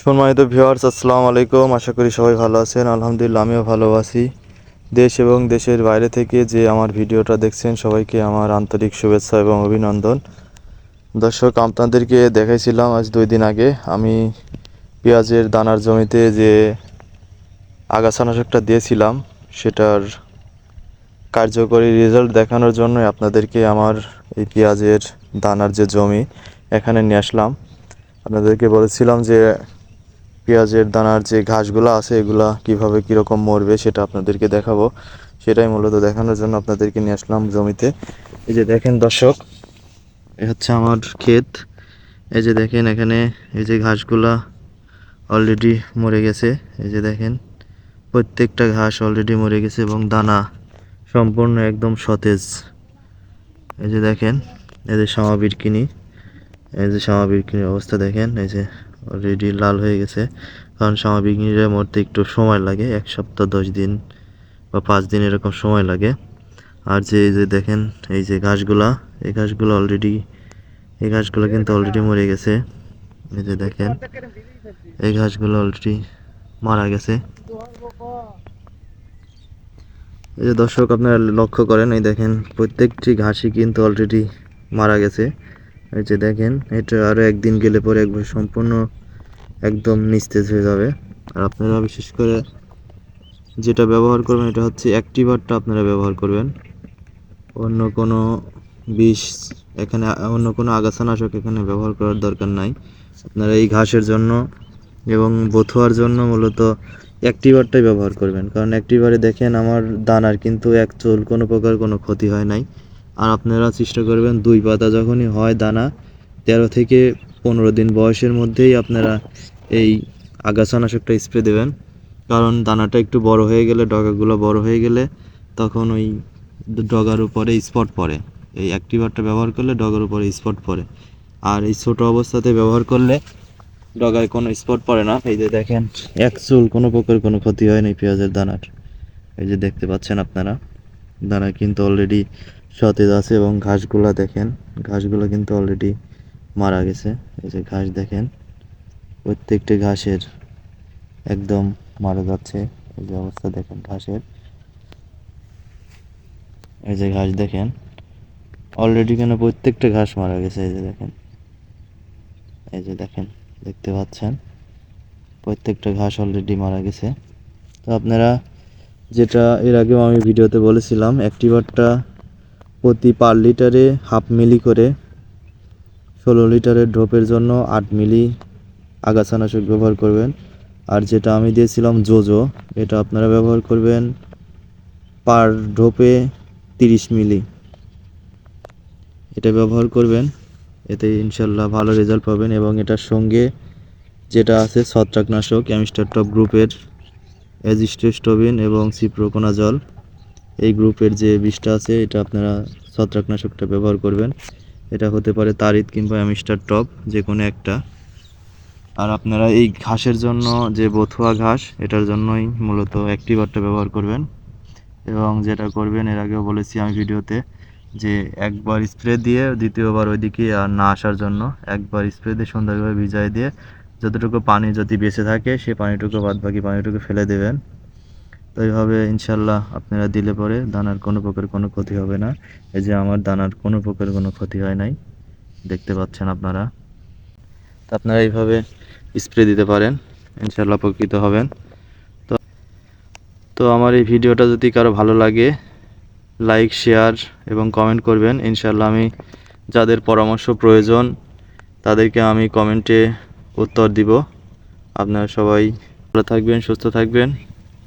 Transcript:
সম্মানিত ভিউয়ার্স, আসসালামু আলাইকুম। আশা করি সবাই ভালো আছেন। আলহামদুলিল্লাহ, আমিও ভালো আছি। দেশ এবং দেশের বাইরে থেকে যে আমার ভিডিওটা দেখছেন, সবাইকে আমার আন্তরিক শুভেচ্ছা এবং অভিনন্দন। দর্শক, আপনাদেরকে দেখাইছিলাম আজ দুই দিন আগে, আমি পেঁয়াজের দানার জমিতে যে আগাছানাশকটা দিয়েছিলাম, সেটার কার্যকরী রেজাল্ট দেখানোর জন্য আপনাদেরকে আমার এই পেঁয়াজের দানার যে জমি, এখানে নিয়ে আসলাম। আপনাদেরকে বলেছিলাম যে পেঁয়াজের দানার যে ঘাসগুলো আছে, এগুলা কীভাবে কীরকম মরবে সেটা আপনাদেরকে দেখাবো। সেটাই মূলত দেখানোর জন্য আপনাদেরকে নিয়ে আসলাম জমিতে। এই যে দেখেন দর্শক, এ হচ্ছে আমার ক্ষেত। এই যে দেখেন এখানে এই যে ঘাসগুলা অলরেডি মরে গেছে। এই যে দেখেন, প্রত্যেকটা ঘাস অলরেডি মরে গেছে এবং দানা সম্পূর্ণ একদম সতেজ। এই যে দেখেন, এই যে শামা বিরকিনি, এই যে শামা বিরকিনির অবস্থা দেখেন, এই যে অলরেডি লাল হয়ে গেছে। কারণ বিরকিনিটা মরতে একটু সময় লাগে, এক সপ্তাহ, দশ দিন বা পাঁচ দিন এরকম সময় লাগে। আর যে, এই যে দেখেন, এই যে ঘাসগুলা এই ঘাসগুলো অলরেডি এই ঘাসগুলো কিন্তু অলরেডি মরে গেছে। এই যে দেখেন, এই ঘাসগুলো অলরেডি মারা গেছে। এই যে দর্শক, আপনারা লক্ষ্য করেন, এই দেখেন, প্রত্যেকটি ঘাসই কিন্তু অলরেডি মারা গেছে। এই যে দেখেন, এটা আরও একদিন গেলে পরে একবার সম্পূর্ণ একদম নিস্তেজ হয়ে যাবে। আর আপনারা বিশেষ করে যেটা ব্যবহার করবেন, এটা হচ্ছে অ্যাক্টিভারটা আপনারা ব্যবহার করবেন। অন্য কোনো বিষ এখানে, অন্য কোনো আগাছানাশক এখানে ব্যবহার করার দরকার নাই। আপনারা এই ঘাসের জন্য এবং বথুয়ার জন্য মূলত অ্যাক্টিভারটাই ব্যবহার করবেন। কারণ অ্যাক্টিভারে দেখেন আমার দানার কিন্তু এক চুল কোনো প্রকার কোনো ক্ষতি হয় নাই। আর আপনারা চেষ্টা করবেন দুই পাতা যখনই হয় দানা, তেরো থেকে পনেরো দিন বয়সের মধ্যেই আপনারা এই আগাছানাশকটা স্প্রে দেবেন। কারণ দানাটা একটু বড় হয়ে গেলে, ডগাগুলো বড় হয়ে গেলে তখন ওই ডগার উপরে স্পট পড়ে। এই অ্যাক্টিভারটা ব্যবহার করলে ডগার উপরে স্পট পড়ে। আর এই ছোট অবস্থাতে ব্যবহার করলে ডগায় কোনো স্পট পড়ে না। এই যে দেখেন, এক চুল, কোনো প্রকার কোনো ক্ষতি হয় না পেঁয়াজের দানার। এই যে দেখতে পাচ্ছেন আপনারা, দানা কিন্তু অলরেডি সতেজ আছে এবং ঘাসগুলা দেখেন, ঘাসগুলো কিন্তু অলরেডি মারা গেছে। এই যে ঘাস দেখেন, প্রত্যেকটি ঘাসের একদম মারা যাচ্ছে। এই যে অবস্থা দেখেন ঘাসের। এই যে ঘাস দেখেন অলরেডি কেন প্রত্যেকটা ঘাস মারা গেছে? এই যে দেখেন, এই যে দেখেন, দেখতে পাচ্ছেন? প্রত্যেকটা ঘাস অলরেডি মারা গেছে। তো আপনারা যেটা এর আগেও আমি ভিডিওতে বলেছিলাম অ্যাক্টিভারটা প্রতি পার লিটারে হাফ মিলি করে ষোলো লিটারের ড্রপের জন্য আট মিলি আগাছানাশক ব্যবহার করবেন। আর যেটা আমি দিয়েছিলাম জোজো, এটা আপনারা ব্যবহার করবেন পার ড্রপে তিরিশ মিলি। এটা ব্যবহার করবেন, এতে ইনশাল্লাহ ভালো রেজাল্ট পাবেন এবং এটার সঙ্গে যেটা আছে ছত্রাকনাশক, অ্যামিস্টার টপ গ্রুপের এজিস্টোস্টোবিন এবং সিপ্রোকোনাজল। এই গ্রুপের যে বিষটা আছে, এটা আপনারা ছত্রাকনাশকটা ব্যবহার করবেন। এটা হতে পারে তারিত কিংবা অ্যামিস্টার টপ যে কোনো একটা। আর আপনারা এই ঘাসের জন্য যে বথুয়া ঘাস, এটার জন্যই মূলত অ্যাক্টিভারটা ব্যবহার করবেন। এবং যেটা করবেন, এর আগেও বলেছি আমি ভিডিওতে, যে একবার স্প্রে দিয়ে, দ্বিতীয়বার ওইদিকে আর না আসার জন্য একবার স্প্রে দিয়ে সুন্দরভাবে ভিজাই দিয়ে, যতটুকু পানি যদি বেঁচে থাকে সেই পানিটুকু বাদ বাকি পানিটুকু ফেলে দেবেন। তো এইভাবে ইনশাল্লাহ আপনারা দিলে পরে দানার কোনো প্রকার কোনো ক্ষতি হবে না। এই যে আমার দানার কোনো প্রকার কোনো ক্ষতি হয় নাই। দেখতে পাচ্ছেন আপনারা। তো আপনারা এইভাবে স্প্রে দিতে পারেন। ইনশাল্লাহ উপকৃত হবেন। তো তো আমার এই ভিডিওটা যদি কারও ভালো লাগে লাইক শেয়ার এবং কমেন্ট করবেন। ইনশাল্লাহ আমি যাদের পরামর্শ প্রয়োজন, তাদেরকে আমি কমেন্টে উত্তর দিব। আপনারা সবাই ভালো থাকবেন, সুস্থ থাকবেন।